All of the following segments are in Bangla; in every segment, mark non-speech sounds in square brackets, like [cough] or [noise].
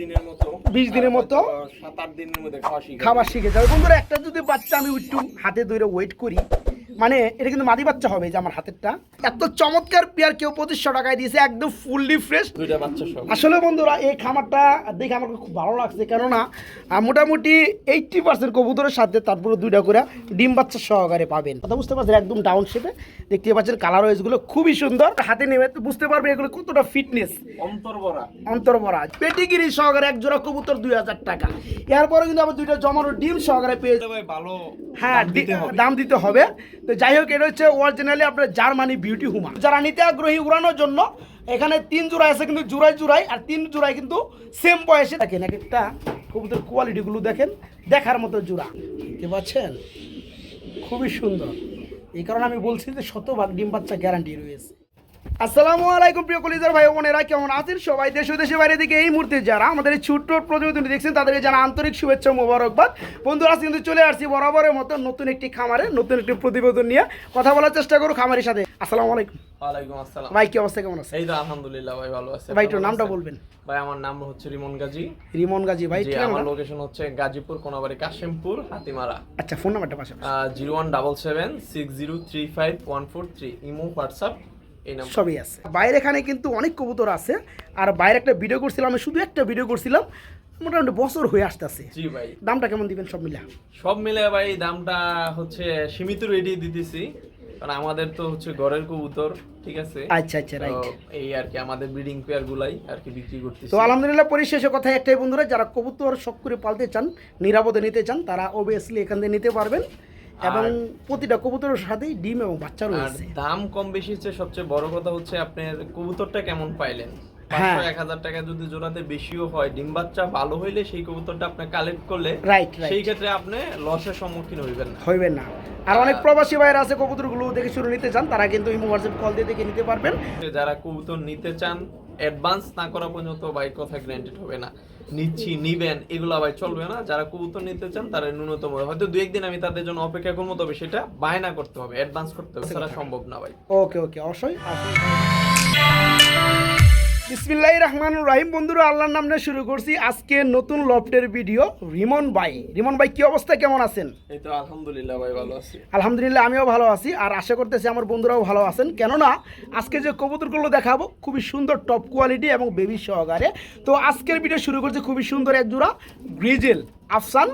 দিনের মতো 20 দিনের মতো? দিনের মধ্যে খাওয়া খাবার শিখে যাবে বন্ধুরা একটা যদি বাচ্চা আমি একটু হাতে ধরে ওয়েট করি মানে এটা কিন্তু মাদি বাচ্চা হবে যে আমার হাতেরটা। এত চমৎকার পেয়ার কেউ পঁচিশশো টাকায় দিয়েছে একদম ফুললি ফ্রেশ দুইটা বাচ্চা সব। আসলে বন্ধুরা এই খামারটা দেখে আমার খুব ভালো লাগছে কেননা মোটামুটি এইটটি পার্সেন্ট কবুতরের সাথে তারপরে দুইটা করে ডিম বাচ্চা সহকারে পাবেন। কথা বুঝতে পারছেন একদম ডাউন শেপে দেখতে পাচ্ছেন কালার ওয়েজগুলো খুবই সুন্দর। হাতে তো বুঝতে পারবে এগুলো কতটা ফিটনেস অন্তর ভরা অন্তর্বরা পেটিগিরি সহকারে এক জোড়া কবুতর দুই হাজার টাকা। এরপরে কিন্তু আবার দুইটা জমানো ডিম সহকারে পেয়ে ভালো হ্যাঁ দাম দিতে হবে। তো যাই হোক, এটা হচ্ছে অরিজিনালি আপনার জার্মানি বিউটি হুমা যারা নিতে আগ্রহী উড়ানোর জন্য, এখানে তিন জোড়া আছে কিন্তু জোড়ায় জোড়ায়, আর তিন জোড়াই কিন্তু সেম বয়সে দেখেন, এক একটা কবুতর কোয়ালিটিগুলো দেখেন, দেখার মতো জোড়া। দেখতে পাচ্ছেন? খুবই সুন্দর। এই কারণে আমি বলছি যে শতভাগ ডিম বাচ্চা গ্যারান্টি রয়েছে। আসসালামু আলাইকুম প্রিয় কলিজার ভাই বোনেরা কেমন আছেন? সবাই দেশ দেশে বাইরে থেকে এই মুহূর্তে যারা আমাদের এই ছোট্ট প্রতিবেদনটি দেখছেন তাদেরকে জানা আন্তরিক শুভেচ্ছা মোবারকবাদ। বন্ধুরা আজ কিন্তু চলে আসছি বরাবরের মতো নতুন একটি খামারে নতুন একটি প্রতিবেদন নিয়ে কথা বলার চেষ্টা করো খামারের সাথে। আসসালামু আলাইকুম। ওয়ালাইকুম আসসালাম। ভাই কি অবস্থা? কেমন আছে এই তো আলহামদুলিল্লাহ ভাই ভালো আছে। ভাই একটু নামটা বলবেন। ভাই আমার নাম হচ্ছে রিমন গাজী। রিমন গাজী ভাই ঠিক আমার লোকেশন হচ্ছে গাজীপুর কোনাবাড়ি কাশিমপুর হাতিমারা। আচ্ছা ফোন নাম্বারটা পাশে zero one double seven six zero three five one four three. Imo WhatsApp সবই আছে। বাইরে এখানে কিন্তু অনেক কবুতর আছে। আর বাইরে একটা ভিডিও করছিলাম আমি শুধু একটা ভিডিও করছিলাম মোটামুটি বছর হয়ে আসতেছে। জি ভাই। দামটা কেমন দিবেন সব মিলা? সব মিলে ভাই দামটা হচ্ছে সীমিত রেডি দিতেছি। কারণ আমাদের তো হচ্ছে ঘরের কবুতর ঠিক আছে? আচ্ছা আচ্ছা রাইট এই আর কি আমাদের ব্রিডিং পেয়ার গুলাই আর কি বিক্রি করতেছি। তো আলহামদুলিল্লাহ পরিশেষে কথা একটাই বন্ধুরা যারা কবুতর শখ করে পালতে চান নিরাপদে নিতে চান তারা অবভিয়াসলি এখান থেকে নিতে পারবেন। এবং প্রতিটা কবুতরের সাথেই ডিম এবং বাচ্চা রয়েছে। দাম কম বেশি হচ্ছে সবচেয়ে বড় কথা হচ্ছে আপনার কবুতরটা কেমন পাইলেন? হ্যাঁ। পাঁচশো এক হাজার টাকা যদি জোড়াতে বেশিও হয় ডিম বাচ্চা ভালো হইলে সেই কবুতরটা আপনি কালেক্ট করলে রাইট সেই ক্ষেত্রে আপনি লসের সম্মুখীন হইবেন না। হইবেন না। আর অনেক প্রবাসী ভাইয়েরা আছে কবুতরগুলো দেখে শুরু নিতে চান তারা কিন্তু ইমো হোয়াটসঅ্যাপ কল দিয়ে দেখে নিতে পারবেন। যারা কবুতর নিতে চান অ্যাডভান্স না করা পর্যন্ত ভাই কথা গ্যারান্টেড হবে না। নিচ্ছি নিবেন এগুলো আবার চলবে না। যারা কবুতর নিতে চান তারা ন্যূনতম। হয়তো দু একদিন আমি তাদের জন্য অপেক্ষা করব তবে সেটা বায়না করতে হবে অ্যাডভান্স করতে হবে সেটা সম্ভব না ভাই। ওকে ওকে অবশ্যই বিসমিল্লাহ রহমান রাহিম। বন্ধুরা আল্লাহর নাম নিয়ে শুরু করছি আজকে নতুন লফটের ভিডিও রিমন ভাই। রিমন ভাই কি অবস্থা? কেমন আছেন? এই তো আলহামদুলিল্লাহ ভাই ভালো আছি। আলহামদুলিল্লাহ আমিও ভালো আছি। আর আশা করতেছি আমার বন্ধুরাও ভালো আছেন। কেননা আজকে যে কবুতরগুলো দেখাবো খুবই সুন্দর টপ কোয়ালিটি এবং বেবি সহকারে। তো আজকের ভিডিও শুরু করছে খুবই সুন্দর এক জোড়া গ্রিজেল আফসান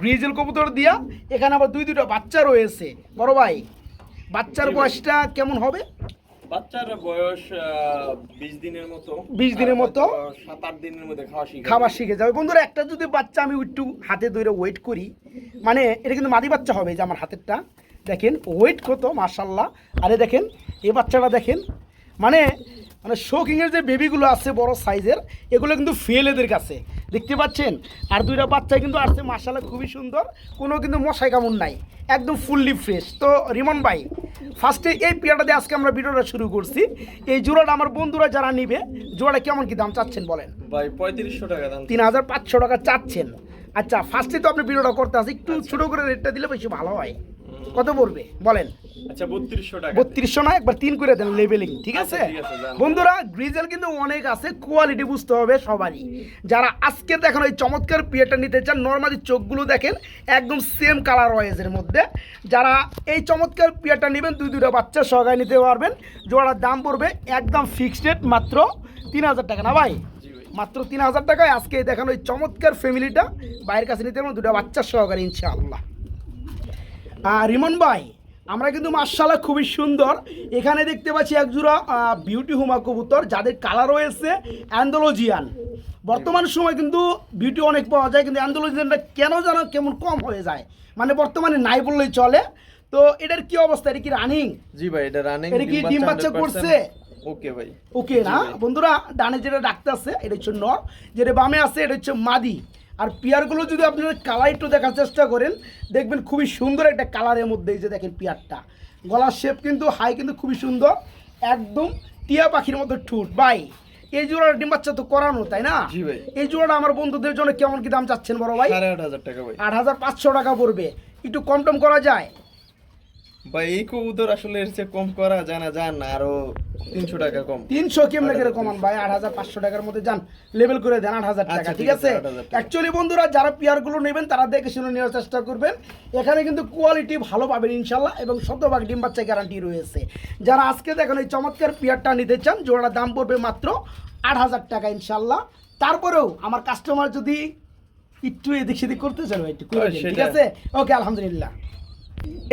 গ্রিজেল কবুতর দিয়া। এখানে আবার দুই দুটো বাচ্চা রয়েছে। বড় ভাই বাচ্চার বয়সটা কেমন হবে? বাচ্চার বয়স বিশ দিনের মতো। 20 দিনের মতো? সাত আট দিনের মধ্যে খাওয়া শিখে খাবার শিখে যাবে। বন্ধুরা একটা যদি বাচ্চা আমি একটু হাতে ধরে ওয়েট করি মানে এটা কিন্তু মাদি বাচ্চা হবে যে আমার হাতেরটা। দেখেন ওয়েট কত মার্শাল্লাহ আরে দেখেন এই বাচ্চাটা দেখেন মানে মানে শোকিংয়ের যে বেবিগুলো আছে বড় সাইজের এগুলো কিন্তু ফেল এদের কাছে। দেখতে পাচ্ছেন? আর দুইটা বাচ্চা কিন্তু আসছে মার্শাল্লাহ খুবই সুন্দর। কোনো কিন্তু মশাই কামড় নাই একদম ফুললি ফ্রেশ তো রিমন ভাই ফার্স্টে এই পেয়ারটা দিয়ে আজকে আমরা ভিডিওটা শুরু করছি। এই জোড়াটা আমার বন্ধুরা যারা নিবে জোড়াটা কেমন কি দাম চাচ্ছেন বলেন? ভাই পঁয়ত্রিশশো টাকা দাম তিন হাজার পাঁচশো টাকা চাচ্ছেন। আচ্ছা ফার্স্টে তো আপনি ভিডিওটা করতে আসি একটু ছোট করে রেটটা দিলে বেশি ভালো হয়। কত পড়বে? বলেন। আচ্ছা বত্রিশশো টাকা। বত্রিশশো না একবার তিন করে দেন লেভেলিং ঠিক আছে? আচ্ছা, ঠিক আছে। বন্ধুরা গ্রিজেল কিন্তু অনেক আছে কোয়ালিটি বুঝতে হবে সবারই। যারা আজকে দেখেন ওই চমৎকার পিয়েটা নিতে চান নর্মালি চোখগুলো দেখেন একদম সেম কালার ওয়াইজের মধ্যে। যারা এই চমৎকার পিয়েটা নেবেন দুই দুটো বাচ্চা সহকারে নিতে পারবেন। জোড়ার দাম পড়বে একদম ফিক্সড রেট মাত্র তিন হাজার টাকা না ভাই? মাত্র তিন হাজার টাকায় আজকে দেখানো এই চমৎকার ফ্যামিলিটা বাইরের কাছে নিতে পারব দুটো বাচ্চার সহকারে ইনশাআল্লাহ। রিমন ভাই আমরা কিন্তু মার্শাল্লাহ খুবই সুন্দর। এখানে দেখতে পাচ্ছি এক জোড়া বিউটি হুমা কবুতর যাদের কালার রয়েছে অ্যান্ডোলজিয়ান। বর্তমান সময় কিন্তু বিউটি অনেক পাওয়া যায় কিন্তু অ্যান্ডোলজিয়ানটা কেন যেন কেমন কম হয়ে যায়? মানে বর্তমানে নাই বললেই চলে। তো এটার কি অবস্থা? এটা কি রানিং জি ভাই এটা রানিং এটা কি ডিম বাচ্চা করছে? ওকে ভাই। ওকে না? বন্ধুরা ডানে যেটা ডাকতে আছে এটা হচ্ছে নর যেটা বামে আছে এটা হচ্ছে মাদি। আর পিয়ারগুলো যদি আপনারা কালার একটু দেখার চেষ্টা করেন দেখবেন খুবই সুন্দর একটা কালারের মধ্যে এই যে দেখেন পিয়ারটা। গলার শেপ কিন্তু হাই কিন্তু খুবই সুন্দর একদম টিয়া পাখির মতো ঠুট। বাই এই জোড়ার ডিম বাচ্চা তো করানো তাই না? এই জোড়াটা আমার বন্ধুদের জন্য কেমন কি দাম চাচ্ছেন বড় ভাই? আট হাজার টাকা ভাই। আট হাজার পাঁচশো টাকা পড়বে। একটু কম টম করা যায়? ভাই এই কবুতর আসলে এর চেয়ে কম করা জানা যান আরও তিনশো টাকা কম। তিনশো কেমনে করে কমান ভাই? আট হাজার পাঁচশো টাকার মধ্যে যান। লেভেল করে দেন আট হাজার টাকা আচ্ছা, ঠিক ঠিক আছে আছে, 8,000 টাকা। অ্যাকচুয়ালি বন্ধুরা যারা পেয়ারগুলো নেবেন তারা দেখে শুনে নেওয়ার চেষ্টা করবেন। এখানে কিন্তু কোয়ালিটি ভালো পাবেন ইনশাল্লাহ এবং শতভাগ ডিম বাচ্চা গ্যারান্টি রয়েছে। যারা আজকে দেখেন এই চমৎকার পেয়ারটা নিতে চান জোড়ার দাম পড়বে মাত্র আট হাজার টাকা ইনশাল্লাহ তারপরেও আমার কাস্টমার যদি একটু এদিক সেদিক করতে চান ভাই একটু ঠিক আছে? ওকে আলহামদুলিল্লাহ।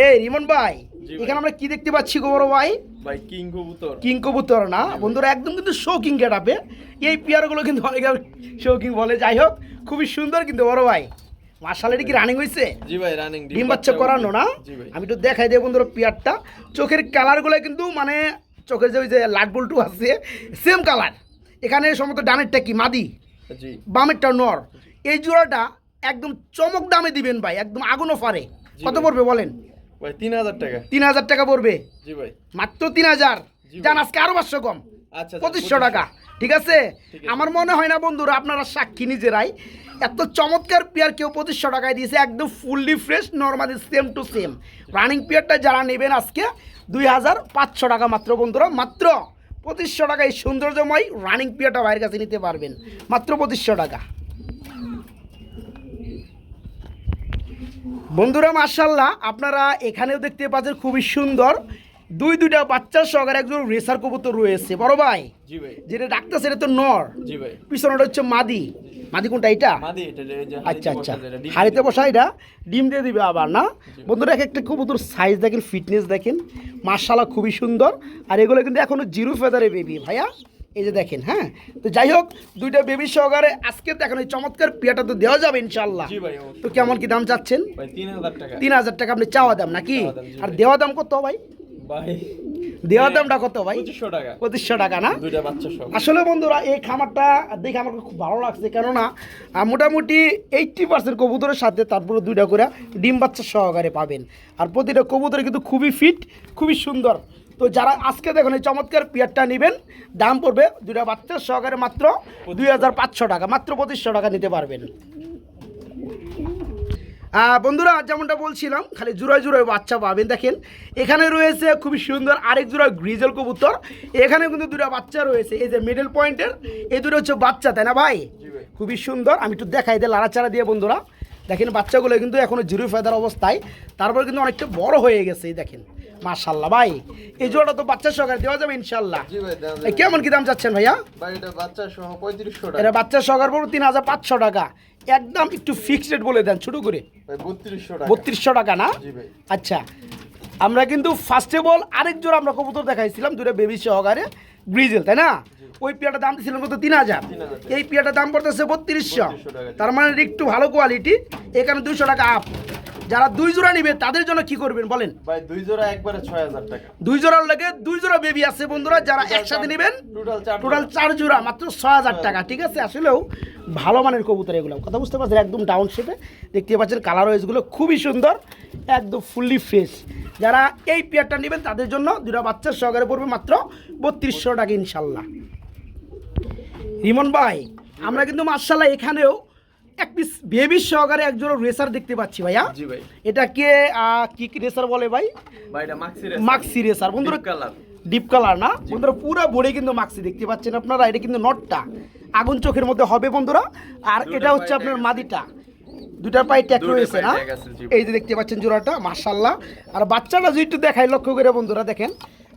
এই রিমন ভাই এখানে আমরা কি দেখতে পাচ্ছি গো বড় ভাই? ভাই কিং কবুতর। কিং কবুতর না? বন্ধুরা একদম কিন্তু শৌকিং গেটাপে এই পেয়ারগুলো কিন্তু অনেকে শৌকিং বলে। যাই হোক খুবই সুন্দর কিন্তু বড় ভাই। মার্শাল এটা কি রানিং হয়েছে জি ভাই রানিং ডিম বাচ্চা করানো না? আমি একটু দেখাই দিই বন্ধুরা পেয়ারটা। চোখের কালারগুলো কিন্তু মানে চোখের যে ওই যে লাট বল্টু আছে সেম কালার এখানে সম্ভবত ডানেরটা কি? মাদি। বামেরটা নর। এই জোড়াটা একদম চমক দামে দিবেন ভাই একদম আগুনও ফারে। কত পড়বে বলেন? ভাই তিন হাজার টাকা। তিন হাজার টাকা পড়বে? জি ভাই। মাত্র তিন হাজার? জি যান আজকে আরও পাঁচশো কম। আচ্ছা পঁচিশশো টাকা। ঠিক আছে? ঠিক আছে। আমার মনে হয় না বন্ধুরা আপনারা সাক্ষী নিজেরাই। এত চমৎকার পেয়ার কেউ পঁচিশশো টাকায় দিয়েছে একদম fully fresh normally same to same running পেয়ারটা যারা নেবেন আজকে দুই হাজার পাঁচশো টাকা মাত্র বন্ধুরা। মাত্র পঁচিশশো টাকা এই সৌন্দর্যময় রানিং পেয়ারটা বাইরের কাছে নিতে পারবেন। মাত্র পঁচিশশো টাকা। বন্ধুরা মার্শাল্লাহ আপনারা এখানেও দেখতে পাচ্ছেন খুবই সুন্দর দুই দুইটা বাচ্চা সহকারে একজন রেসার কবুতর রয়েছে। বড় ভাই? জি ভাই। যেটা ডাক্তার সেটা তো নর। জি ভাই। পিছনেটা হচ্ছে মাদি। মাদি কোনটা এটা আচ্ছা আচ্ছা। হাড়িতে বসা এটা ডিম দিয়ে দিবে আবার না? বন্ধুরা এক একটা কবুতর সাইজ দেখেন ফিটনেস দেখেন। মার্শাল্লাহ খুবই সুন্দর। আর এগুলো কিন্তু এখনও জিরো ফেদারে বেবি ভাইয়া। এই যে দেখেন হ্যাঁ? তো যাই হোক দুইটা বেবি সহকারে আজকে দেখেন এই চমৎকার পিয়াটা তো দেওয়া যাবে ইনশাল্লাহ জি ভাই তো কেমন কি দাম চাচ্ছেন? ভাই তিন হাজার টাকা। আপনি চাওয়া দাম নাকি? আর দেওয়া দাম কত ভাই? ভাই দেওয়া দামটা কত ভাই? পঁচিশশো টাকা। না? দুইটা বাচ্চা সব আসলে বন্ধুরা এই খামারটা দেখে আমার খুব ভালো লাগছে। কেননা মোটামুটি এইটটি পার্সেন্ট কবুতরের সাথে তারপরে দুইটা করে ডিম বাচ্চা সহকারে পাবেন। আর প্রতিটা কবুতর কিন্তু খুবই ফিট খুবই সুন্দর। তো যারা আজকে দেখুন এই চমৎকার পিয়ারটা নেবেন দাম পড়বে দুটা বাচ্চা সহকারে মাত্র দুই হাজার পাঁচশো টাকা মাত্র পঁচিশশো টাকা নিতে পারবেন। বন্ধুরা যেমনটা বলছিলাম খালি জোড়ায় জোড়ায় বাচ্চা পাবেন। দেখেন এখানে রয়েছে খুবই সুন্দর আরেক জোড়া গ্রিজেল কবুতর। এখানে কিন্তু দুটো বাচ্চা রয়েছে। এই যে মিডল পয়েন্টের এই দুটো হচ্ছে বাচ্চা তাই না ভাই? খুবই সুন্দর। আমি একটু দেখাই দিই লাড়াচাড়া দিয়ে বন্ধুরা। দেখেন বাচ্চাগুলো কিন্তু এখনও জিরো ফেদার অবস্থায়। তারপর কিন্তু অনেকটা বড় হয়ে গেছে এই দেখেন। মাশাল্লাহ ভাই এই জোড়াটা তো বাচ্চা সহকারে দেওয়া যাবে ইনশাল্লাহ জি ভাই দেওয়া যাবে। কেমন কি দাম চাচ্ছেন ভাইয়া? ভাই এটা বাচ্চা সহকার পড়বে তিন হাজার পাঁচশো টাকা। একদম একটু ফিক্সড রেট বলে দেন ছোটো করে। ভাই বত্রিশশো টাকা। না? জি ভাই। আচ্ছা আমরা কিন্তু ফার্স্টে বল আরেক জোড়া আমরা কবুতর দেখাইছিলাম দুটো বেবি সহকারে গ্রিজেল তাই না? ওই পিয়াটার দাম দিয়েছিলাম কত? তিন হাজার। 3,000 এই পিয়াটার দাম পড়তেছে বত্রিশশো। 3200 টাকা। তার মানে একটু ভালো কোয়ালিটি এখানে দুইশো টাকা আপ যারা দুই জোড়া নিবে তাদের জন্য কি করবেন বলেন? ভাই দুই জোড়া একবারে ছয় হাজার টাকা। দুই জোড়ার লাগে দুই জোড়া বেবি আছে বন্ধুরা যারা একসাথে নেবেন টোটাল চার টোটাল চার জোড়া মাত্র ছয় হাজার টাকা ঠিক আছে? আসলেও ভালো মানের কবুতর এগুলো। কথা বুঝতে পারছেন? একদম ডাউন শেপে দেখতে পাচ্ছেন কালার ওয়েজগুলো খুবই সুন্দর একদম ফুললি ফ্রেশ যারা এই পেয়ারটা নেবেন তাদের জন্য দুটা বাচ্চার সহকারে পড়বে মাত্র বত্রিশশো টাকা ইনশাল্লাহ। রিমন ভাই আমরা কিন্তু মার্শাল্লাহ এখানেও এক পিস বেবি সহকারে একজন রেসার দেখতে পাচ্ছি ভাইয়া। জি ভাই। এটা কে কি কি রেসার বলে ভাই? ভাই এটা মাক্সি মাক্সি রেসার বন্ধুরা কালার ডিপ কালার না? বন্ধুরা পুরো বড়ি কিন্তু মাক্সি দেখতে পাচ্ছেন আপনারা। এটা কিন্তু নটটা আগুন চোখের মধ্যে হবে বন্ধুরা। আর এটা হচ্ছে আপনার মাদিটা। দুটার পায়ে ট্যাক রয়েছে না। এই যে দেখতে পাচ্ছেন জোড়াটা মার্শাল্লাহ আর বাচ্চাটা যদি একটু দেখাই লক্ষ্য করে বন্ধুরা দেখেন।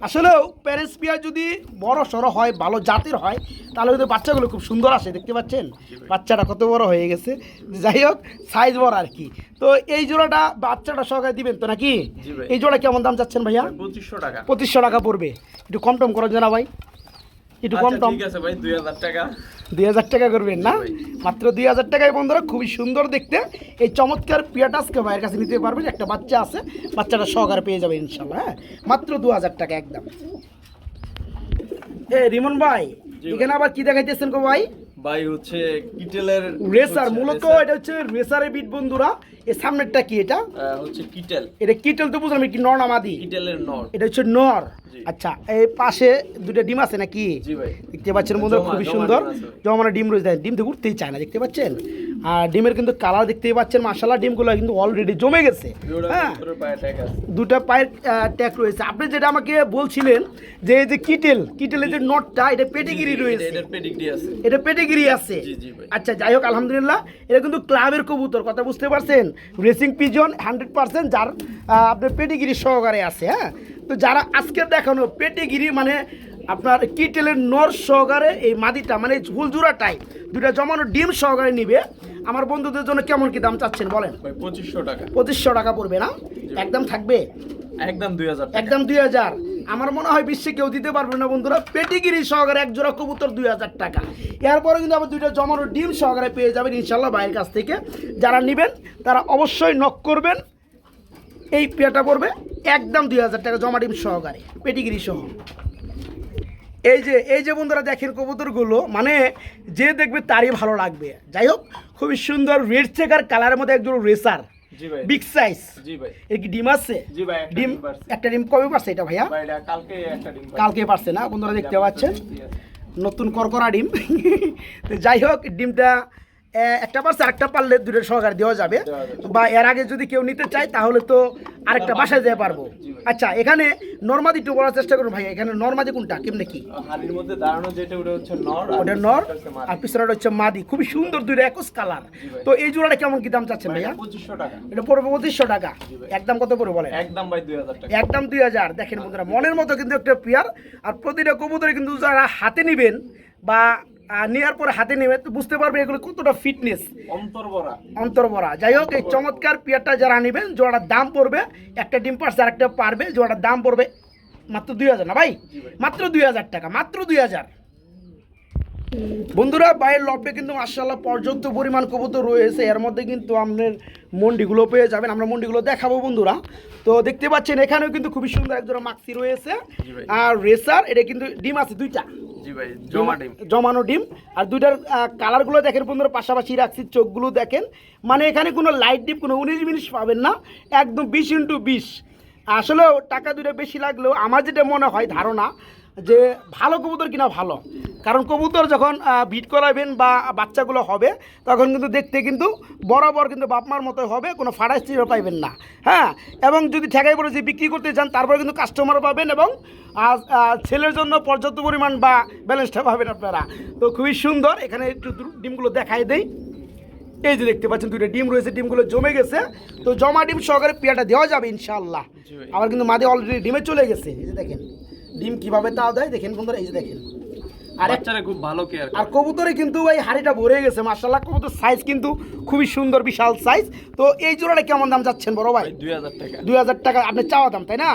আসলেও প্যারেন্টস পিয়ার যদি বড় সড়ো হয় ভালো জাতের হয় তাহলে কিন্তু বাচ্চাগুলো খুব সুন্দর আসে দেখতে পাচ্ছেন? বাচ্চাটা কত বড় হয়ে গেছে। যাই হোক সাইজ বড় আর কি। তো এই জোড়াটা বাচ্চাটা সহকারে দিবেন তো নাকি? এই জোড়া কেমন দাম চাচ্ছেন ভাইয়া? পঁচিশশো টাকা। পঁচিশশো টাকা পড়বে। একটু কম টম করার জন্য ভাই। একটু কম আচ্ছা, টম। ঠিক আছে ভাই টাকা। করবেন না? মাত্র দুই হাজার টাকায় বন্ধুরা খুবই সুন্দর দেখতে। এই চমৎকার পিয়াটাসকে ভাইয়ের কাছে নিতে পারবেন। একটা বাচ্চা আছে বাচ্চাটা সহকারে পেয়ে যাবে ইনশাল্লাহ হ্যাঁ? মাত্র দু হাজার টাকা একদম। এ রিমন ভাই এখানে আবার কি দেখাইতেছেন গো ভাই? ভাই হচ্ছে কিটেলের রেসার মূলত এটা হচ্ছে রেসারের বিট বন্ধুরা। এর সামনেরটা কি এটা? হচ্ছে কিটেল। এটা কিটেল তো বুঝলাম কি নর নামাদি কিটেলের নর। এটা হচ্ছে নর। আচ্ছা এই পাশে দুটো ডিম আছে নাকি? দেখতে পাচ্ছেন বন্ধুরা খুবই সুন্দর। জমানো ডিম রয়েছে ডিম তো উঠতেই চায় না দেখতে পাচ্ছেন? আর ডিমের কিন্তু কালার দেখতেই পাচ্ছেন মাসাল্লাহ ডিমগুলো কিন্তু অলরেডি জমে গেছে। হ্যাঁ? দুটা পায়ের ট্যাগ রয়েছে। আপনি যেটা আমাকে বলছিলেন যে এই যে কিটেল কিটেলের যে নটটা এটা পেটিগিরি রয়েছে। এটা পেটিগিরি আছে। আচ্ছা যাই হোক আলহামদুলিল্লাহ এটা কিন্তু ক্লাবের কবুতর কথা বুঝতে পারছেন? রেসিং পিজন হান্ড্রেড পার্সেন্ট যার আপনার পেটিগিরি সহকারে আছে হ্যাঁ? তো যারা আজকে দেখানো পেটিগিরি মানে আপনার কিটেলের নর সহকারে এই মাদিটা মানে টাইপ দুটা জমানো ডিম সহকারে নিবে আমার বন্ধুদের জন্য কেমন কি দাম চাচ্ছেন বলেন? পঁচিশশো টাকা। পঁচিশশো টাকা পড়বে না? একদম থাকবে? একদম দুই হাজার একদম দুই হাজার। আমার মনে হয় বিশ্বে কেউ দিতে পারবে না বন্ধুরা। পেটিগিরি সহকারে এক জোড়া কবুতর দুই হাজার টাকা। এরপরে কিন্তু আবার দুইটা জমানো ডিম সহকারে পেয়ে যাবেন ইনশাল্লাহ বাইরের কাছ থেকে। যারা নেবেন তারা অবশ্যই নক করবেন। এই পেটা পড়বে একদম দুই হাজার টাকা জমা ডিম সহকারে পেটিগিরি সহ। এই যে এই যে বন্ধুরা দেখেন কবুতরগুলো মানে যে দেখবে তারই ভালো লাগবে। যাই হোক খুবই সুন্দর রেড চেকার কালারের মধ্যে একজন রেসার। বিগ সাইজ এর কি ডিম আছে? ডিম একটা ডিম কবে পারছে এটা ভাইয়া? ভাই কালকে পারছে। না? বন্ধুরা দেখতে পাচ্ছেন। নতুন করকরা ডিম। [laughs] যাই হোক ডিমটা একটা পারছে আরেকটা পারলে দুটো সহকারে দেওয়া যাবে। বা এর আগে যদি কেউ নিতে চায় তাহলে তো আরেকটা বাসায় যেতে পারব। আচ্ছা এখানে নর্মাদি একটু বলার চেষ্টা করুন ভাই এখানে নর্মাদি কোনটা কেমনে কি? হাড়ির মধ্যে দাঁড়ানো যেটা ওটা হচ্ছে নর ওটা নর। আর পিছনে হচ্ছে মাদি। খুবই সুন্দর দুইটা একস কালার তো এই জোড়াটা কেমন কি দাম চাচ্ছেন ভাইয়া এটা পঁচিশশো টাকা। এটা পড়বে পঁচিশশো টাকা। একদম কত পড়বে বলেন? একদম ভাই দুই হাজার টাকা। একদম দুই হাজার। দেখেন বন্ধুরা মনের মতো কিন্তু একটা পেয়ার। আর প্রতিটা কবুতরে কিন্তু যারা হাতে নেবেন বা নেওয়ার পরে হাতে নেবে তো বুঝতে পারবে এগুলো কতটা ফিটনেস অন্তর ভরা অন্তর্বরা। যাই হোক এই চমৎকার পেয়ারটা যারা নেবেন জোড়াটার দাম পড়বে একটা ডিম পার্স আর একটা পারবে জোড়াটার দাম পড়বে মাত্র দুই হাজার না ভাই? মাত্র দুই হাজার টাকা মাত্র দুই হাজার। বন্ধুরা বাইরের লপে কিন্তু মার্শাল্লাহ পর্যাপ্ত পরিমাণ কবুতর রয়েছে। এর মধ্যে কিন্তু আপনার মন্ডিগুলো পেয়ে যাবেন। আমরা মন্ডিগুলো দেখাবো বন্ধুরা। তো দেখতে পাচ্ছেন এখানেও কিন্তু খুবই সুন্দর একজোড়া মাক্সি রয়েছে। আর রেসার এটা কিন্তু ডিম আছে দুইটা। জি ভাই জমানো ডিম। আর দুইটার কালার কালারগুলো দেখেন বন্ধুরা পাশাপাশি রাখছি চোখগুলো দেখেন। মানে এখানে কোনো লাইট ডিপ কোনো উনিশ মিনিট পাবেন না একদম বিশ ইন্টু বিশ। আসলেও টাকা দুটো বেশি লাগলেও আমার যেটা মনে হয় ধারণা যে ভালো কবুতর কিনা ভালো। কারণ কবুতর যখন বিট করাবেন বা বাচ্চাগুলো হবে তখন কিন্তু দেখতে কিন্তু বরাবর কিন্তু বাপমার মতো হবে কোনো ফাড়াই স্ত্রীও পাইবেন না। হ্যাঁ? এবং যদি ঠেকাই পড়ে যে বিক্রি করতে চান তারপরে কিন্তু কাস্টমার পাবেন এবং ছেলের জন্য পর্যাপ্ত পরিমাণ বা ব্যালেন্সটা পাবেন আপনারা। তো খুবই সুন্দর এখানে একটু ডিমগুলো দেখাই দেই। এই যে দেখতে পাচ্ছেন দুটো ডিম রয়েছে ডিমগুলো জমে গেছে। তো জমা ডিম সহকারে পেয়াটা দেওয়া যাবে ইনশাল্লাহ আবার কিন্তু মাদে অলরেডি ডিমে চলে গেছে এই যে দেখেন। ডিম কীভাবে তাও দেয়? দেখেন বন্ধুরা এই যে দেখেন। আর বাচ্চারা খুব ভালো কেয়ার আর কবুতরে কিন্তু এই হাড়িটা ভরে গেছে মার্শাল্লাহ কবুতর সাইজ কিন্তু খুবই সুন্দর বিশাল সাইজ তো এই জোড়াটা কেমন দাম যাচ্ছেন বড় ভাই? দুই হাজার টাকা। দুই হাজার টাকা আপনি চাওয়া দাম তাই না?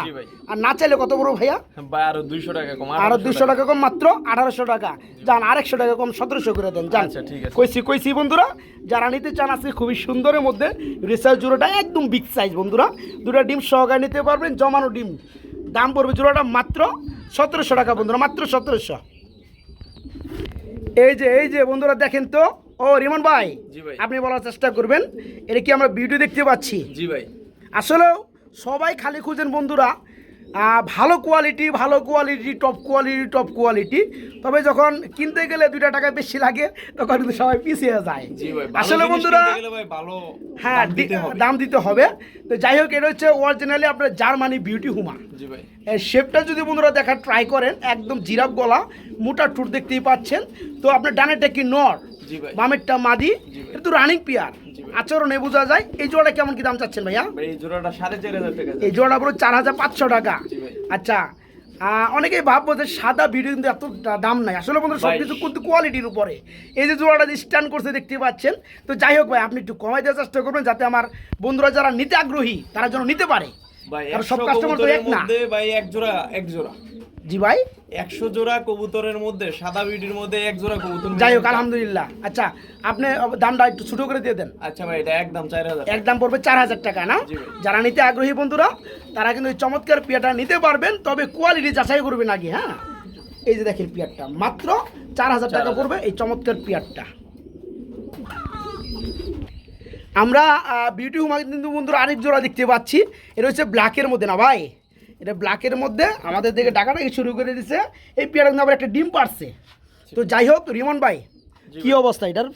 আর না চাইলে কত বড় ভাইয়া? ভাই আরও দুইশো টাকা কম আরও দুশো টাকা। কম মাত্র আঠারোশো টাকা। যান আরেকশো টাকা কম সতেরোশো করে দেন যান। আচ্ছা, ঠিক আছে। কইছি কইছি বন্ধুরা যারা নিতে চান আজকে খুবই সুন্দরের মধ্যে রিসার্চ জোড়াটা একদম বিগ সাইজ বন্ধুরা। দুটো ডিম সহকারে নিতে পারবেন জমানো ডিম। দাম পড়বে জোড়াটা মাত্র সতেরোশো টাকা বন্ধুরা মাত্র সতেরোশো। এই যে এই যে বন্ধুরা দেখেন তো। ও রিমন ভাই জি ভাই। আপনি বলার চেষ্টা করবেন। এটা কি আমরা ভিডিও দেখতে পাচ্ছি? জি ভাই। আসলেও সবাই খালি খুঁজেন বন্ধুরা ভালো কোয়ালিটি ভালো quality top quality top quality তবে যখন কিনতে গেলে দুইটা টাকা বেশি লাগে তখন কিন্তু সবাই পিছিয়ে যায়। আসলে বন্ধুরা হ্যাঁ দাম দিতে হবে। তো যাই হোক এটা হচ্ছে অরিজিনালি আপনার জার্মানি বিউটি হুমা শেপটা যদি বন্ধুরা দেখার ট্রাই করেন একদম জিরাফ গলা মোটা টুট দেখতেই পাচ্ছেন। তো আপনার ডানেরটা কি নর। বামেরটা মাদি জি ভাই। এটা তো রানিং পিয়ার আচরণে বোঝা যায় এই জোড়াটা কেমন কি দাম চাচ্ছেন ভাইয়া? এই জোড়াটা সাড়ে চার হাজার টাকা এই জোড়া পুরো চার হাজার পাঁচশো টাকা। আচ্ছা আহ, অনেকেই ভাববো যে সাদা ভিডিও কিন্তু এত দাম নাই। আসলে বন্ধু সব। কিছু কিন্তু কোয়ালিটির উপরে। এই যে জোড়াটা স্ট্যান্ড করছে দেখতে পাচ্ছেন? তো যাই হোক ভাই আপনি একটু কমাই দেওয়ার চেষ্টা করবেন যাতে আমার বন্ধুরা যারা নিতে আগ্রহী তারা যেন নিতে পারে। ভাই সব কাস্টমার তো এক না। ভাই এক জোড়া এক জোড়া। জি ভাই। একশো জোড়া কবুতরের মধ্যে সাদা মধ্যে এক জোড়া কবুতর যাই হোক আলহামদুলিল্লাহ। আচ্ছা আপনি দামটা একটু ছোটো করে দিয়ে দেন। আচ্ছা ভাই এটা একদম চার হাজার একদম পড়বে চার হাজার টাকা না? যারা নিতে আগ্রহী বন্ধুরা তারা কিন্তু চমৎকার পিয়াটা নিতে পারবেন তবে কোয়ালিটি যাচাই করবেন আগে হ্যাঁ? এই যে দেখেন পিয়ারটা মাত্র চার হাজার টাকা পড়বে এই চমৎকার পিয়ারটা। আমরা বিউটি হুমা কিন্তু বন্ধুরা আরেক জোড়া দেখতে পাচ্ছি। এটা হচ্ছে ব্ল্যাকের মধ্যে না ভাই? এটা ব্ল্যাকের মধ্যে আমাদের দিকে ডাকাটাকে শুরু করে দিছে? এই পিয়ারটা কিন্তু আবার একটা ডিম পারছে। তো যাই হোক রিমন ভাই কি অবস্থা এটার?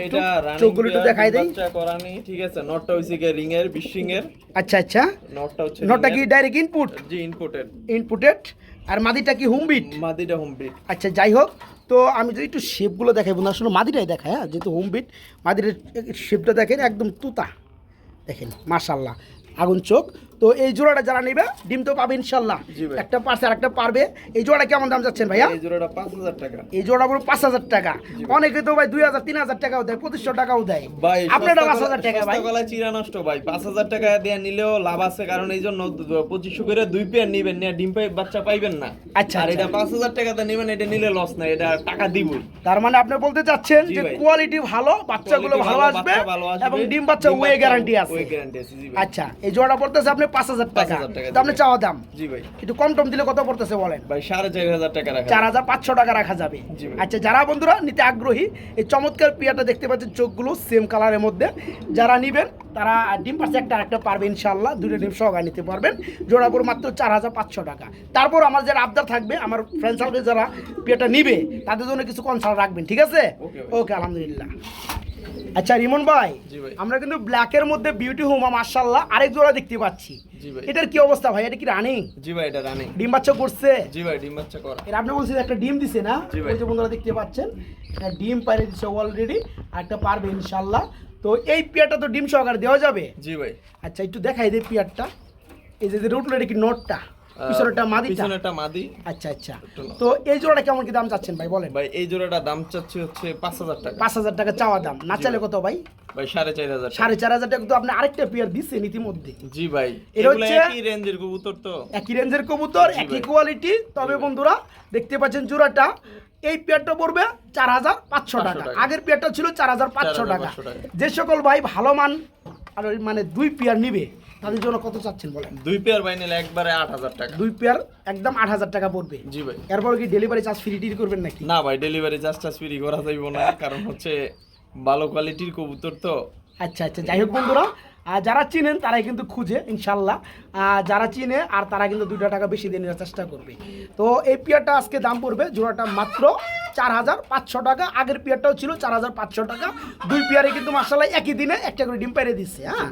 একটু চোখগুলো একটু দেখাই দেই। বাচ্চা করানি ঠিক আছে নটটা হইছে গিয়ে রিং এর বিশিং এর আচ্ছা আচ্ছা। নটটা হচ্ছে নটটা কি ডাইরেক্ট ইনপুট জি ইনপুটেড ইনপুটেড আর মাদিটা কি হুমবিট? মাদিটা হুমবিট। আচ্ছা যাই হোক তো আমি যদি একটু শেপগুলো দেখাই বন্ধু আসলে মাদিটাই দেখায় হ্যাঁ যেহেতু হুমবিট মাদির শেপটা দেখেন একদম তুতা। দেখেন মাশাল্লাহ আগুন চোখ। তো এই জোড়াটা যারা নেবে ডিম তো পাবে ইনশাল্লাহ। একটা আর একটা পারবে। এই জোড়াটা কেমন দাম যাচ্ছেন ভাইয়া? এই জোড়াটা পাঁচ হাজার টাকা। এই জোড়া পুরো পাঁচ হাজার টাকা। অনেকে তো ভাই দুই হাজার তিন হাজার টাকাও দেয় পঁচিশশো টাকাও দেয়। ভাই আপনারটা পাঁচ হাজার টাকা ভাই। গলায় চিরা নষ্ট ভাই। পাঁচ হাজার টাকা দিয়ে নিলেও লাভ আছে কারণ এই জন্য পঁচিশশো করে দুই পেয়ার নিবেন নিয়ে ডিম পাই বাচ্চা পাইবেন না। আচ্ছা, আর আচ্ছা। এটা পাঁচ হাজার টাকাতে নিবেন এটা নিলে লস নাই এটা টাকা দিবই তার মানে আপনি বলতে চাচ্ছেন যে কোয়ালিটি ভালো বাচ্চাগুলো ভালো আসবে এবং ডিম বাচ্চা ওয়ে গ্যারান্টি আছে। আচ্ছা এই জোড়াটা পড়তেছে আপনি পাঁচ হাজার টাকা। 5,000 আপনি চাওয়া দাম? জি ভাই। একটু কম টম দিলে কত পড়তেছে বলেন? ভাই সাড়ে চার হাজার টাকা রাখা চার হাজার পাঁচশো টাকা রাখা যাবে। আচ্ছা যারা বন্ধুরা নিতে আগ্রহী এই চমৎকার পিয়াটা দেখতে পাচ্ছেন চোখগুলো সেম কালারের মধ্যে। যারা নিবেন তারা ডিম পাশে একটা একটা পারবে ইনশাল্লাহ দুটো ডিম সহকারে নিতে পারবেন। জোড়া করে মাত্র চার হাজার পাঁচশো টাকা। তারপর আমার যারা আবদার থাকবে আমার ফ্রেন্ড সার্কেল যারা পিয়াটা নিবে তাদের জন্য কিছু কনসাল্ট রাখবেন ঠিক আছে? ওকে আলহামদুলিল্লাহ। আচ্ছা রিমন ভাই জি ভাই। আমরা কিন্তু ব্ল্যাকের মধ্যে বিউটি হোমা মার্শাল্লাহ আরেক জোড়া দেখতে পাচ্ছি। এটার কি অবস্থা ভাই? এটা কি রানিং জি ভাই এটা রানিং ডিম বাচ্চা করছে? জি ভাই ডিম বাচ্চা করা। এর আপনি বলছেন একটা ডিম দিছে না? ওই যে বন্ধুরা দেখতে পাচ্ছেন একটা ডিম পাইরে দিচ্ছে অলরেডি আর একটা পারবে ইনশাল্লাহ তো এই পেয়ারটা তো ডিম সহকারে দেওয়া যাবে? জি ভাই। আচ্ছা একটু দেখাই দে পেয়ারটা। এই যে রুটলের কি নোটটা পিছনেরটা মাদিটা? পিছনেরটা মাদি। আচ্ছা আচ্ছা। তো এই জোড়াটা কেমন কি দাম চাচ্ছেন ভাই বলেন। ভাই এই জোড়াটা দাম চাচ্ছি হচ্ছে পাঁচ হাজার টাকা। পাঁচ হাজার টাকা চাওয়া দাম। না চাইলে কত ভাই? ভাই সাড়ে চার হাজার টাকা। সাড়ে চার হাজার টাকা তো আপনি আরেকটা পেয়ার দিচ্ছেন ইতিমধ্যে। জি ভাই এটা হচ্ছে- একই রেঞ্জের কবুতর তো। একই রেঞ্জের কবুতর একই কোয়ালিটি তবে বন্ধুরা দেখতে পাচ্ছেন জোড়াটা। এই পেয়ারটা পড়বে চার হাজার পাঁচশো টাকা। আগের পেয়ারটা ছিল চার হাজার পাঁচশো টাকা। 4,500 টাকা। যে সকল ভাই ভালো মান আর মানে দুই পেয়ার নিবে। তাদের জন্য কত চাচ্ছেন বলেন? দুই পেয়ার ভাই নিলে একবারে আট হাজার টাকা। দুই পেয়ার একদম আট হাজার টাকা পড়বে। জি ভাই। এরপর কি ডেলিভারি চার্জ ফ্রি টিরি করবেন নাকি? না ভাই ডেলিভারি চার্জ চার্জটা ফ্রি করা যাইব না কারণ হচ্ছে ভালো কোয়ালিটির কবুতর তো। আচ্ছা আচ্ছা যাই হোক বন্ধুরা যারা চিনেন তারাই কিন্তু খুঁজে ইনশাল্লাহ। যারা চিনে আর তারা কিন্তু দুইটা টাকা বেশি দিয়ে নেওয়ার চেষ্টা করবে। তো এই পিয়ারটা আজকে দাম পড়বে জোড়াটা মাত্র চার হাজার পাঁচশো টাকা। আগের পিয়ারটাও ছিল চার হাজার পাঁচশো টাকা। দুই পিয়ারে কিন্তু মার্শাল্লাহ একই দিনে একটা করে ডিম পেরে দিচ্ছে হ্যাঁ?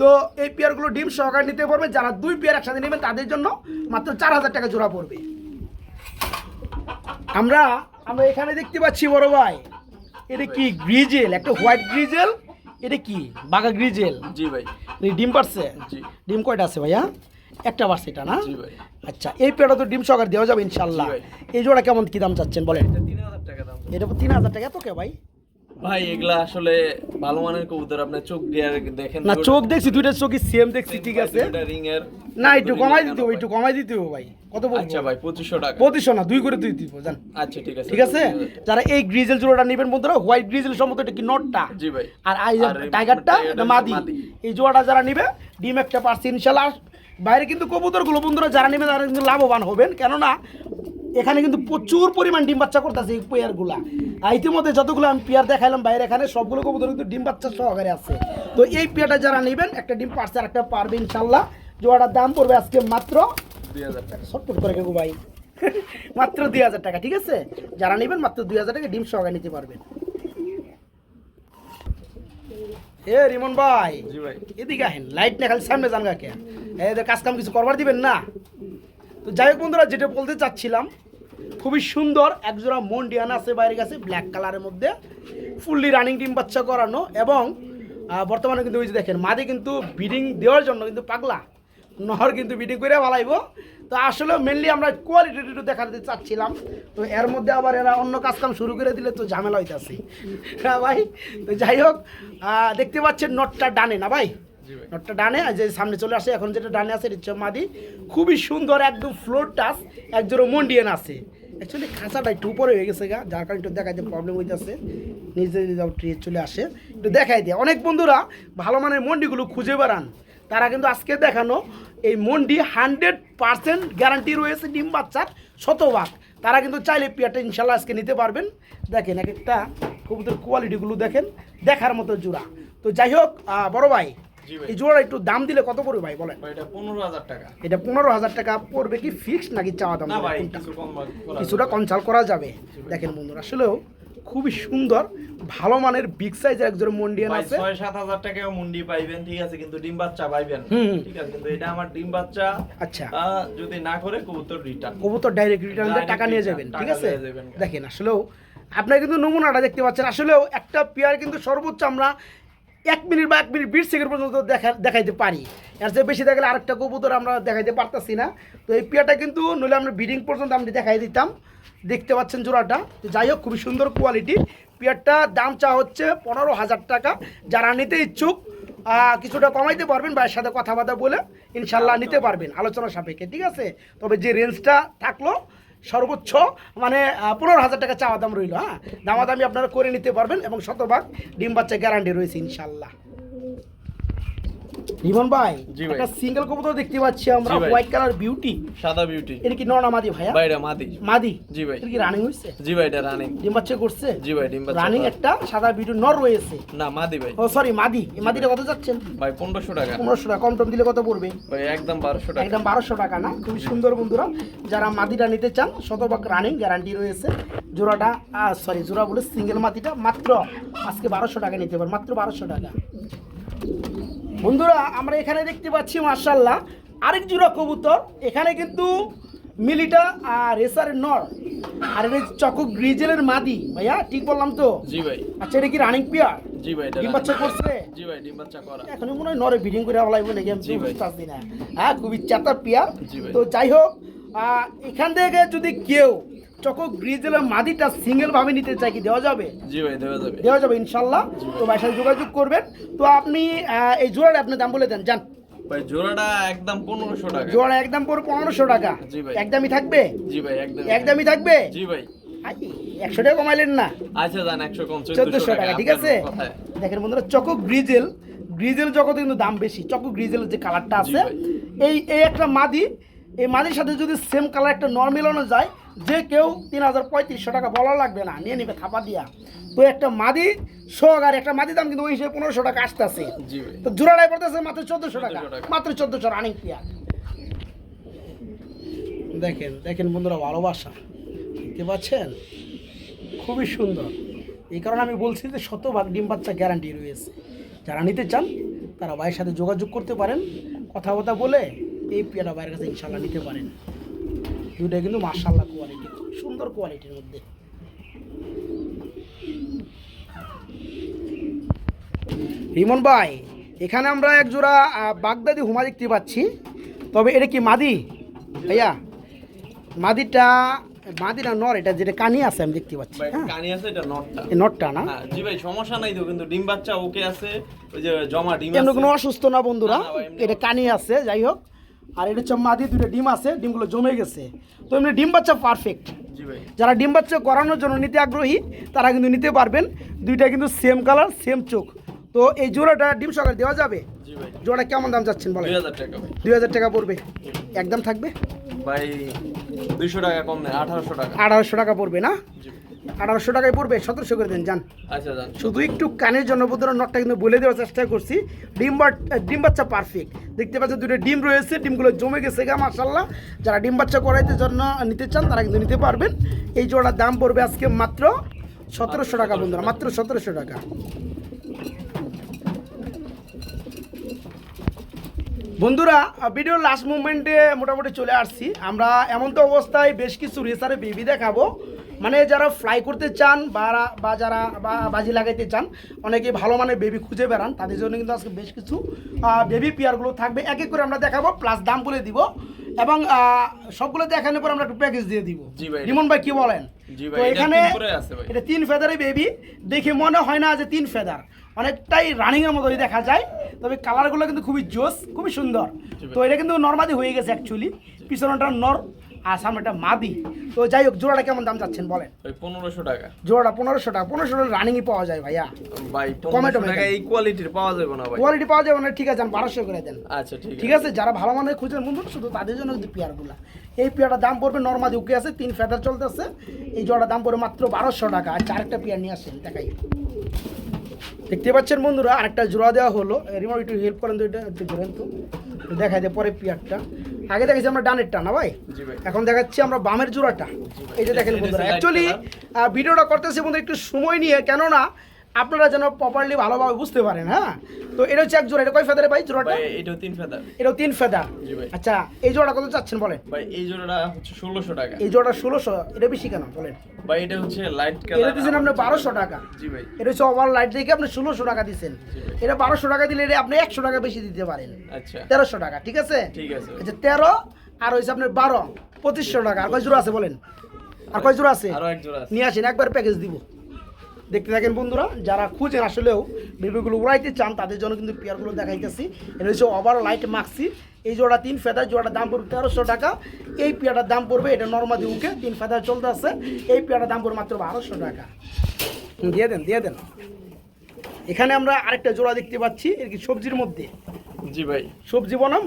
তো এই পেয়ারগুলো ডিম সহকারে নিতে পারবে। যারা দুই পেয়ার একসাথে নেবেন তাদের জন্য মাত্র চার হাজার টাকা জোড়া পড়বে। আমরা আমরা এখানে দেখতে পাচ্ছি বড় ভাই। এটা কি গ্রিজেল? একটা হোয়াইট গ্রিজেল? এটা কি? বাঘা গ্রিজেল? জি ভাই। ডিম পারছে? জি। ডিম কয়টা আছে ভাইয়া? একটা পারছে এটা না? জি ভাই। আচ্ছা এই পেয়ারটা তো ডিম সকার দেওয়া যাবে ইনশাল্লাহ। এই জোড়া কেমন কি দাম চাচ্ছেন বলেন? এটা তিন হাজার টাকা দাম। এটা তিন হাজার টাকা তো কে ভাই? ভাই এগুলা আসলে ভালো মানের কবুতর আপনার চোখ দিয়ে দেখেন না চোখ দেখছি দুইটা চোখই সেম দেখছি ঠিক আছে। রিং এর না একটু কমাই দিতে হবে একটু কমাই দিতে হবে ভাই। কত বলব? আচ্ছা ভাই পঁচিশশো টাকা। পঁচিশশো না দুই করে দুই দিব জান। আচ্ছা ঠিক আছে। ঠিক আছে? যারা এই গ্রিজেল জোড়াটা নেবেন বন্ধুরা হোয়াইট গ্রিজেল সম্মত এটা কি নটটা জি ভাই। আর এই টাইগারটা এটা মাদি। এই জোড়াটা যারা নিবে ডিম একটা পারছে ইনশাল্লাহ বাইরে কিন্তু কবুতরগুলো বন্ধুরা যারা নেবে তারা কিন্তু লাভবান হবেন। কেননা এখানে কিন্তু প্রচুর পরিমাণ ডিম বাচ্চা করতেছে এই পেয়ারগুলা। ইতিমধ্যে যতগুলো আমি পেয়ার দেখাইলাম বাইরে এখানে সবগুলো কবুতর কিন্তু ডিম বাচ্চা সহকারে আছে। তো এই পেয়ারটা যারা নেবেন একটা ডিম পারছে আর একটা পারবে ইনশাল্লাহ জোড়াটার দাম পড়বে আজকে মাত্র দুই হাজার টাকা। সটপট করে কেউ ভাই। [laughs] মাত্র দুই হাজার টাকা ঠিক আছে? যারা নেবেন মাত্র দুই হাজার টাকা ডিম সহকারে নিতে পারবেন। এ রিমন ভাই। ভাই। এদিকে আহেন লাইট না খালি সামনে যান এই কাজ কাম কিছু করবার দিবেন না? তো যাই হোক বন্ধুরা যেটা বলতে চাচ্ছিলাম খুবই সুন্দর একজোড়া মন্ডিয়ান আছে বাইরে কাছে ব্ল্যাক কালারের মধ্যে। ফুললি রানিং ডিম বাচ্চা করানো এবং বর্তমানে কিন্তু ওই যে দেখেন মাদি কিন্তু বিডিং দেওয়ার জন্য কিন্তু পাগলা। নহর কিন্তু বিডিং করে ভালাইব তো আসলে মেনলি আমরা কোয়ালিটি একটু দেখাতে চাচ্ছিলাম। তো এর মধ্যে আবার এরা অন্য কাজ কাম শুরু করে দিলে তো ঝামেলা হইতাছে। হ্যাঁ ভাই? তো যাই হোক দেখতে পাচ্ছেন নটটা ডানে না ভাই? নটটা ডানে আর যে সামনে চলে আসে এখন যেটা ডানে আছে হচ্ছে মাদি। খুবই সুন্দর একদম ফ্লোর টাচ একজোড়ো মন্ডিয়ান আছে। অ্যাকচুয়ালি খাঁচাটা একটু উপরে হয়ে গেছে গা, যার কারণে একটু দেখাইতে প্রবলেম হইতেছে। নিজে নিজে ট্রিয়ে চলে আসে। একটু দেখাই দিয়ে অনেক বন্ধুরা ভালো মানের মন্ডিগুলো খুঁজে বেড়ান। তারা কিন্তু আজকে দেখানো এই মন্ডি হান্ড্রেড পার্সেন্ট গ্যারান্টি রয়েছে ডিম বাচ্চার শতভাগ। তারা কিন্তু চাইলে পিয়ারটা ইনশাল্লাহ আজকে নিতে পারবেন। দেখেন এক একটা কবুতর কোয়ালিটিগুলো দেখেন, দেখার মতো জোড়া। তো যাই হোক বড় ভাই এই জোড়া একটু দাম দিলে কত পড়বে ভাই বলেন? এটা পনেরো হাজার টাকা। এটা পনেরো হাজার টাকা পড়বে কি ফিক্সড নাকি চাওয়া দাম? কিছুটা কনসাল্ট করা যাবে। দেখেন বন্ধুরা আসলেও খুবই সুন্দর ভালো মানের বিগ সাইজের একজন মন্ডিয়ান আছে। ছয় সাত হাজার টাকাও মুন্ডি পাইবেন ঠিক আছে কিন্তু ডিম বাচ্চা পাইবেন ঠিক আছে কিন্তু এটা আমার ডিম বাচ্চা। আচ্ছা। যদি না করে কবুতর রিটার্ন কবুতর ডাইরেক্ট রিটার্ন দিয়ে টাকা নিয়ে যাবেন ঠিক আছে? দেখেন আসলেও আপনারা কিন্তু নমুনাটা দেখতে পাচ্ছেন আসলেও একটা পেয়ার কিন্তু সর্বোচ্চ আমরা এক মিনিট বা এক মিনিট বিশ সেকেন্ড পর্যন্ত দেখা, দেখাইতে পারি। এর চেয়ে বেশি দেখালে আরেকটা কবুতর আমরা দেখাইতে পারতাছি না। তো এই পেয়ারটা কিন্তু নইলে আমরা ব্রিডিং পর্যন্ত আমরা দেখাই দিতাম। দেখতে পাচ্ছেন জোড়াটা। তো যাই হোক, খুবই সুন্দর কোয়ালিটি পেয়ারটা দাম চা হচ্ছে পনেরো হাজার টাকা। যারা নিতে ইচ্ছুক কিছুটা কমাইতে পারবেন, ভাইয়ের সাথে কথাবার্তা বলে ইনশাল্লাহ নিতে পারবেন। আলোচনা সাপেক্ষে, ঠিক আছে? তবে যে রেঞ্জটা থাকল সর্বোচ্চ মানে পনেরো হাজার টাকা চাওয়া দাম রইল হ্যাঁ? দামাদামি আপনারা করে নিতে পারবেন এবং শতভাগ ডিম বাচ্চা গ্যারান্টি রয়েছে, ইনশাল্লাহ। রিমন ভাই একটা সিঙ্গেল কবুতর দেখতে পাচ্ছি আমরা হোয়াইট কালার বিউটি সাদা বিউটি এটা কি নর মাদি ভাইয়া? বাইরে মাদি। মাদি? জি ভাই। এটা কি রানিং হয়েছে জি ভাই এটা রানিং ডিম বাচ্চা করছে? জি ভাই ডিম বাচ্চা রানিং একটা সাদা বিউটি নর রয়েছে। না মাদি ভাই। ও সরি মাদি। এই মাদিটা কত যাচ্ছেন? ভাই পনেরোশো টাকা। পনেরোশো টাকা। কম টম দিলে কত পড়বে? ভাই একদম বারোশো টাকা। একদম বারোশো টাকা না? খুবই সুন্দর বন্ধুরা যারা মাদিটা নিতে চান শতভাগ রানিং গ্যারান্টি রয়েছে। জোড়াটা সরি জোড়া বলে সিঙ্গেল মাদিটা মাত্র আজকে বারোশো টাকা নিতে পারেন মাত্র বারোশো টাকা। বন্ধুরা আমরা এখানে দেখতে পাচ্ছি মার্শাল্লাহ আরেক জোড়া কবুতর। এখানে কিন্তু মিলিটা আর রেসারের নর আর এটা চকক গ্রিজেলের মাদি। ভাইয়া ঠিক বললাম তো? জি ভাই। আচ্ছা এটা কি রানিং পিয়ার জি ভাই ডিম বাচ্চা করছে? জি ভাই ডিম বাচ্চা করা। এখন মনে হয় নরে বিডিং করে লাগবে নাকি আমি জি ভাই। না। হ্যাঁ খুবই চাতা পিয়ার তো যাই হোক এখান থেকে যদি কেউ চকো গ্রিজেলের মাদিটা সিঙ্গেল ভাবে নিতে চাই কি দেওয়া যাবে? জি ভাই দেওয়া যাবে। দেওয়া যাবে ইনশাল্লাহ। তো ভাইয়ের সাথে যোগাযোগ করবেন। তো আপনি এই জোড়াটা আপনি দাম বলে দেন যান। ভাই জোড়াটা একদম পনেরোশো টাকা। জোড়া একদম পুরো পনেরোশো টাকা। জি ভাই। একদমই থাকবে? জি ভাই একদম একদমই থাকবে? জি ভাই। একশো টাকা কমাইলেন না? আচ্ছা জান একশো কম চোদ্দশো টাকা। ঠিক আছে? দেখেন বন্ধুরা চকো গ্রিজেল গ্রিজেল জগতে কিন্তু দাম বেশি। চকো গ্রিজেলের যে কালারটা আছে এই এই একটা মাদি এই মাদির সাথে যদি সেম কালার একটা নর মেলানো যায় যে কেউ তিন হাজার পঁয়ত্রিশশো টাকা বলা লাগবে না নিয়ে নিবে থাপা দিয়া। তো একটা মাদি শোক আর একটা মাদি দাম কিন্তু ওই হিসেবে পনেরোশো টাকা আসতেছে। জি তো জোড়াটাই পড়তেছে মাত্র চোদ্দশো টাকা। 1400 টাকা। মাত্র চোদ্দশো রানিং পেয়ার দেখেন দেখেন বন্ধুরা ভালোবাসা। দেখতে পাচ্ছেন? খুবই সুন্দর। এই কারণে আমি বলছি যে শতভাগ ডিম বাচ্চা গ্যারান্টি রয়েছে। যারা নিতে চান তারা ভাইয়ের সাথে যোগাযোগ করতে পারেন। কথাবার্তা বলে এই পেয়ারা ভাইয়ের কাছে ইনশাল্লাহ নিতে পারেন। দুইটা কিন্তু মার্শাল্লাহ কোয়ালিটি সুন্দর কোয়ালিটির মধ্যে। রিমন ভাই এখানে আমরা এক জোড়া বাগদাদি হুমা দেখতে পাচ্ছি। তবে এটা কি মাদি? ভাইয়া মাদিটা মাদি না নর এটা যেটা কানি আছে আমি দেখতে পাচ্ছি হ্যাঁ? কানি আছে এটা নটটা নটটা না? হ্যাঁ জি ভাই সমস্যা নাই তো কিন্তু ডিম বাচ্চা ওকে আছে ওই যে জমা ডিম কোনো অসুস্থ না বন্ধুরা এটা কানি আছে যাই হোক। আর এটা হচ্ছে মাদি দুটো ডিম আছে ডিমগুলো জমে গেছে। তো এমনি ডিম বাচ্চা পারফেক্ট যারা ডিম বাচ্চা করানোর জন্য নিতে আগ্রহী তারা কিন্তু নিতে পারবেন। দুইটা কিন্তু সেম কালার সেম চোখ। তো এই জোড়াটা ডিম সকালে দেওয়া যাবে? জোড়া কেমন দাম যাচ্ছেন বলেন? দুই হাজার টাকা পড়বে। একদম থাকবে? ভাই দুইশো টাকা কম নেই আঠারোশো টাকা। আঠারোশো টাকা পড়বে না? আঠারোশো টাকায় পড়বে সতেরোশো করে দেন যান। আচ্ছা শুধু একটু কানের জন্য বোধহয় নটটা কিন্তু বলে দেওয়ার চেষ্টা করছি। ডিম ডিম বাচ্চা পারফেক্ট দেখতে পাচ্ছেন দুটো ডিম রয়েছে ডিমগুলো জমে গেছে গা মার্শাল্লাহ যারা ডিম বাচ্চা করাইতে জন্য নিতে চান তারা কিন্তু নিতে পারবেন। এই জোড়ার দাম পড়বে আজকে মাত্র সতেরোশো টাকা বন্ধুরা মাত্র সতেরোশো টাকা। বন্ধুরা ভিডিও লাস্ট মুভমেন্টে মোটামুটি চলে আসছি। আমরা এমন তো অবস্থায় বেশ কিছু রেসারে বেবি দেখাবো। মানে যারা ফ্লাই করতে চান বা বা যারা বা- বাজি লাগাইতে চান অনেকে ভালো মানে বেবি খুঁজে বেড়ান। তাদের জন্য কিন্তু আজকে বেশ কিছু বেবি পেয়ারগুলো থাকবে। এক এক করে আমরা দেখাবো প্লাস দাম বলে দিব। এবং সবগুলো দেখানোর পর আমরা একটু প্যাকেজ দিয়ে দিব। রিমন ভাই কি বলেন? তো এখানে। এটা তিন ফেদারে বেবি দেখে মনে হয় না যে তিন ফেদার অনেকটাই রানিংয়ের মতোই দেখা যায়। তবে কালারগুলো কিন্তু খুবই জোস খুবই সুন্দর। তো এটা কিন্তু নর্মাদি হয়ে গেছে অ্যাকচুয়ালি পিছনটা নর। আর সামনেটা মাদি। তো যাই হোক জোড়াটা কেমন দাম যাচ্ছেন বলেন? পনেরোশো টাকা। জোড়াটা পনেরোশো টাকা পনেরোশো টাকা রানিংই পাওয়া যায় ভাইয়া। ভাই টমেটো টাকা এই কোয়ালিটির পাওয়া যাবে না ভাই। কোয়ালিটি পাওয়া যাবে না ঠিক আছে বারোশো করে দেন। আচ্ছা ঠিক ঠিক আছে যারা ভালো মানের খুঁজেন বন্ধু শুধু তাদের জন্য কিন্তু পেয়ারগুলা। এই পেয়ারটার দাম পড়বে নর্মাদি উকে আছে তিন ফেদার চলতেছে। এই জোড়ার দাম পড়বে মাত্র বারোশো টাকা। আর চারটা পেয়ার নিয়ে আসেন দেখাই। দেখতে পাচ্ছেন বন্ধুরা আরেকটা জোড়া দেওয়া হলো। রিমোট একটু হেল্প করেন তো এটা একটু ধরেন তো। দেখা যায় দেয় পরে পিয়ারটা। আগে দেখেছি আমরা ডানেরটা না ভাই? এখন দেখাচ্ছি আমরা বামের জোড়াটা। এই যে দেখেন বন্ধুরা অ্যাকচুয়ালি ভিডিওটা করতেছি বন্ধু একটু সময় নিয়ে কেননা আপনারা যেন প্রপারলি ভালোভাবে বুঝতে পারেন হ্যাঁ? তো এটা হচ্ছে এক জোড়া এটা কয় ফেদারে ভাই জোড়াটা? এটাও তিন ফেদার। এটাও তিন ফেদা? জি ভাই। আচ্ছা এই জোড়াটা কত চাচ্ছেন বলেন? ভাই এই জোড়াটা হচ্ছে ষোলোশো টাকা। এই জোড়াটা ষোলোশো এটা বেশি কেন বলেন? ভাই এটা হচ্ছে লাইট কালার এটা দিচ্ছেন আপনি বারোশো টাকা। জি ভাই। এটা হচ্ছে ওভার লাইট দেখে আপনি ষোলোশো টাকা দিচ্ছেন এটা বারোশো টাকা দিলে এটা আপনি একশো টাকা বেশি দিতে পারেন। আচ্ছা। তেরোশো টাকা ঠিক আছে? ঠিক আছে। আচ্ছা তেরো আর হয়েছে আপনার বারো পঁচিশশো টাকা। আর কয় জোড়া আছে বলেন? আর কয় জোড়া আছে? আরও এক জোড়া আছে। নিয়ে আসেন একবার প্যাকেজ দিব। দেখতে থাকেন বন্ধুরা, যারা খুঁজেন আসলেও বেবিগুলো উড়াইতে চান, তাদের জন্য কিন্তু পেয়ারগুলো দেখাইতেছি। এটা হচ্ছে ওভার লাইট মাক্সি এই জোড়া তিন ফেদার জোড়াটার দাম পড়বে তেরোশো টাকা। এই পেয়ারটার দাম পড়বে, এটা নর্মাদি উকে তিন ফেদার চলতে আছে। এই পেয়ারটার দাম পড়বে মাত্র বারোশো টাকা। দিয়ে দেন দিয়ে দেন। এখানে আমরা আরেকটা জোড়া দেখতে পাচ্ছি, এর কি সবজির মধ্যে। জি ভাই। সবজি বনাম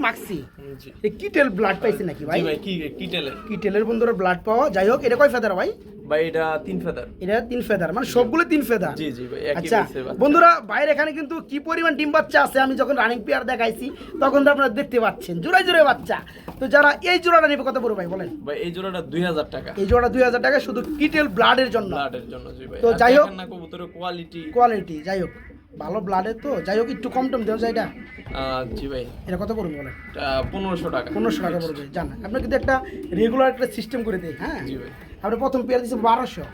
জি। কিটেল ব্লাড পাইছে নাকি ভাই? জি ভাই কি কি টেলে কিটেলের বন্ধুরা ব্লাড পাওয়া। যাই হোক এটা কয় ফেদার ভাই? ভাই এটা তিন ফেদার এটা তিন ফেদার মানে সবগুলো তিন ফেদার জি জি ভাই আচ্ছা বন্ধুরা বাইরে এখানে কিন্তু কি পরিমাণ ডিম বাচ্চা আছে? আমি যখন রানিং পেয়ার দেখাইছি তখন তো আপনারা দেখতে পাচ্ছেন জোড়ায় জোড়ায় বাচ্চা। তো যারা এই জোড়াটা নেবে কত পড়বে ভাই বলেন? ভাই এই জোড়াটা দুই হাজার টাকা। এই জোড়া দুই হাজার টাকা শুধু কিটেল ব্লাডের জন্য। ব্লাডের জন্য জি ভাই। তো যাই হোক- কবুতরের কোয়ালিটি কোয়ালিটি যাই হোক। ভালো ব্লাডের তো? যাই হোক একটু কম টম দেওয়া যায় এটা জি ভাই। এটা কত পড়বে বলেন? পনেরোশো টাকা। পনেরোশো টাকা পড়বে জান আপনি কিন্তু একটা রেগুলার একটা সিস্টেম করে দেয় হ্যাঁ? জি ভাই। আপনি প্রথম পেয়ার দিচ্ছি বারোশো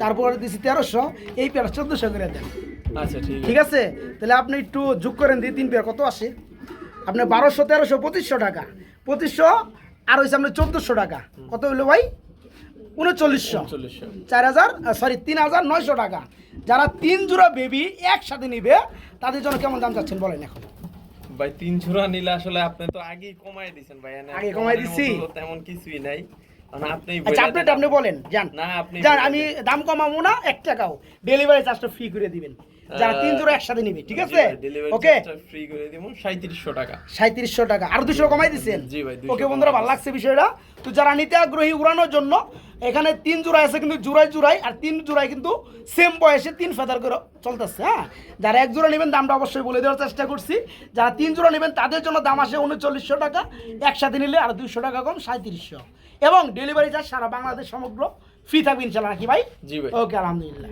তারপরে দিচ্ছি তেরোশো এই পেয়ার চোদ্দোশো করে দেন। আচ্ছা ঠিক ঠিক আছে? তাহলে আপনি একটু যোগ করেন দিয়ে তিন পেয়ার কত আসে? আপনার বারোশো তেরোশো পঁচিশশো টাকা। পঁচিশশো আর হয়েছে আপনার চোদ্দোশো টাকা। কত হইল ভাই? উনচল্লিশশো। চল্লিশশো চার হাজার সরি তিন হাজার নয়শো টাকা। যারা তিন জোড়া বেবি একসাথে নিবে তাদের জন্য কেমন দাম চাচ্ছেন বলেন এখন? ভাই তিন জোড়া নিলে আসলে আপনি তো আগেই কমাই দিয়েছেন ভাই আগে কমাই দিছি? তেমন কিছুই নাই। আচ্ছা আপনি আপনি বলেন যান। না আপনি যান আমি দাম কমাবো না এক টাকাও। ডেলিভারি চার্জটা ফ্রি করে দিবেন। যারা তিন জোড়া একসাথে নিবে ঠিক আছে? ওকে ফ্রি করে দিব 3700 টাকা। সাঁত্রিশশো টাকা। আর দুশো কমাই দিচ্ছেন জি ভাই, ওকে বন্ধুরা ভালো লাগছে বিষয়টা। তো যারা নিতে আগ্রহী উড়ানোর জন্য এখানে তিন জোড়া আছে কিন্তু জোড়ায় জোড়ায় আর তিন জোড়ায় কিন্তু সেম বয়সে তিন ফেদার করে চলতেছে হ্যাঁ? যারা এক জোড়া নেবেন দামটা অবশ্যই বলে দেওয়ার চেষ্টা করছি। যারা তিন জোড়া নেবেন তাদের জন্য দাম আসে উনচল্লিশশো টাকা। একসাথে নিলে আর দুশো টাকা কম সাঁত্রিশশো এবং ডেলিভারি চার্জ সারা বাংলাদেশ সমগ্র ফ্রি থাকবে ইনশাল্লাহ নাকি ভাই? জি ভাই। ওকে আলহামদুলিল্লাহ।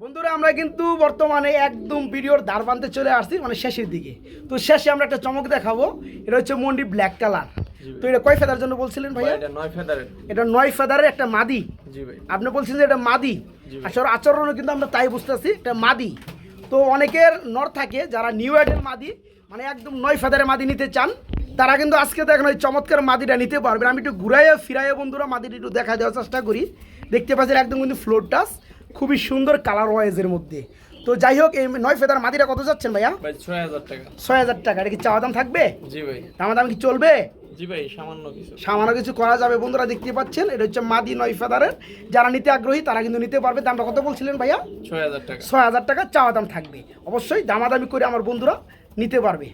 বন্ধুরা আমরা কিন্তু বর্তমানে একদম ভিডিওর ধার বানতে চলে আসছি মানে শেষের দিকে। তো শেষে আমরা একটা চমক দেখাবো এটা হচ্ছে মন্ডি ব্ল্যাক কালার তো এটা কয় ফেদার জন্য বলছিলেন ভাই ভাইয়া? এটা 9 ফেদারের এটা নয় ফেদারের একটা মাদি। জি ভাই। আপনি বলছিলেন যে এটা মাদি। আসলে আচরণও কিন্তু আমরা তাই বুঝতেছি এটা মাদি। তো অনেকের নর থাকে যারা নিউ অ্যাডের মাদি মানে একদম নয় ফেদারের মাদি নিতে চান তারা কিন্তু আজকে দেখেন ওই চমৎকার মাদিটা নিতে পারবেন। আমি একটু ঘুরাইয়া ফিরাইয়া বন্ধুরা মাদিটা একটু দেখা দেওয়ার চেষ্টা করি। দেখতে পাচ্ছেন একদম কিন্তু ফ্লোর টাস খুবই সুন্দর কালার ওয়াইজের মধ্যে। তো যাই হোক এই নয় ফেদার মাদিটা কত যাচ্ছেন ভাইয়া? ভাই 6000 টাকা। ছয় হাজার টাকা। এটা কি চাওয়া দাম থাকবে? জি ভাই। দামা দাম কি চলবে? জি ভাই সামান্য কিছু। সামান্য কিছু করা যাবে বন্ধুরা দেখতে পাচ্ছেন। এটা হচ্ছে মাদি নয় ফেদারের। যারা নিতে আগ্রহী তারা কিন্তু নিতে পারবে। দামটা কত বলছিলেন ভাইয়া? 6000 টাকা। ছয় হাজার টাকা চাওয়া দাম থাকবে। অবশ্যই দামাদামি করে আমার বন্ধুরা নিতে পারবে।